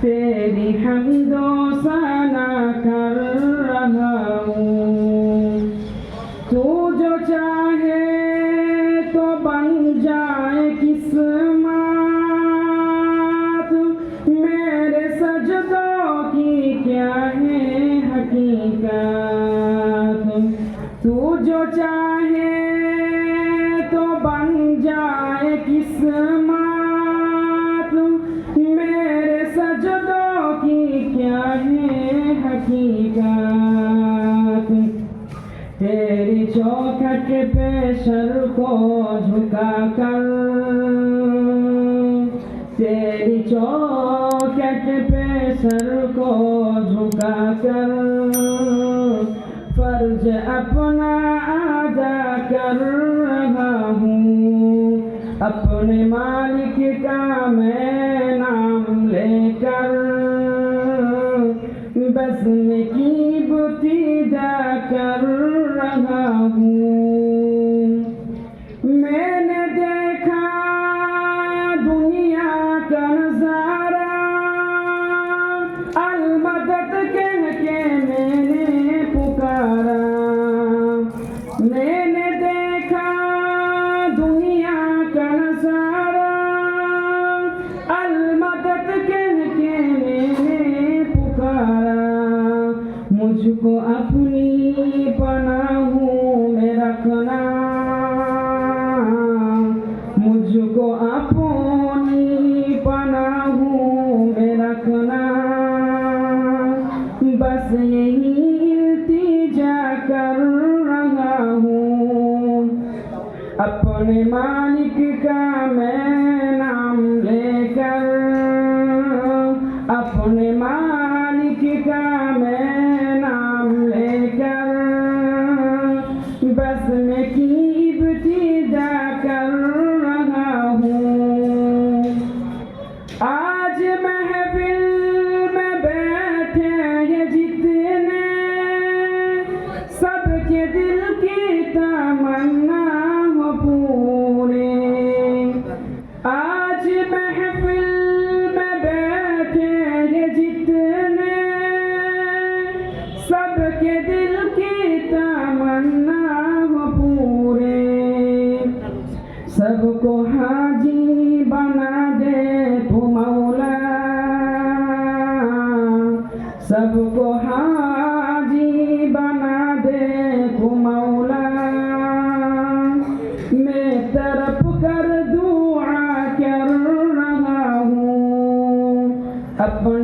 तेरी हमदो सना कर रहा हूँ तू जो चाहे तो बन जाए किस्मत। मेरे सजदों की क्या है हकीकत? तू जो चाहे तो बन जाए किस्मत। हकीकत तेरी चौखट पे सर को झुका कर तेरी चौखट पे सर को झुका कर फ़र्ज़ अपना अदा कर रहा हूँ। अपने मालिक का मैं बज़म की बुतीदा कर रहा हूँ मैंने देखा दुनिया का नजारा अलमदद कह के मैंने पुकारा मैंने मुझको अपनी पनाहों में रखना मुझको अपनी पनाहों में रखना बस यही इल्तिजा कर रहा हूँ अपने मालिक का सबके दिल की पूरे। सबको हाजी बना दे तू सबको हाजी बना दे तू तरफ़ कर दुआ कर रहा अपने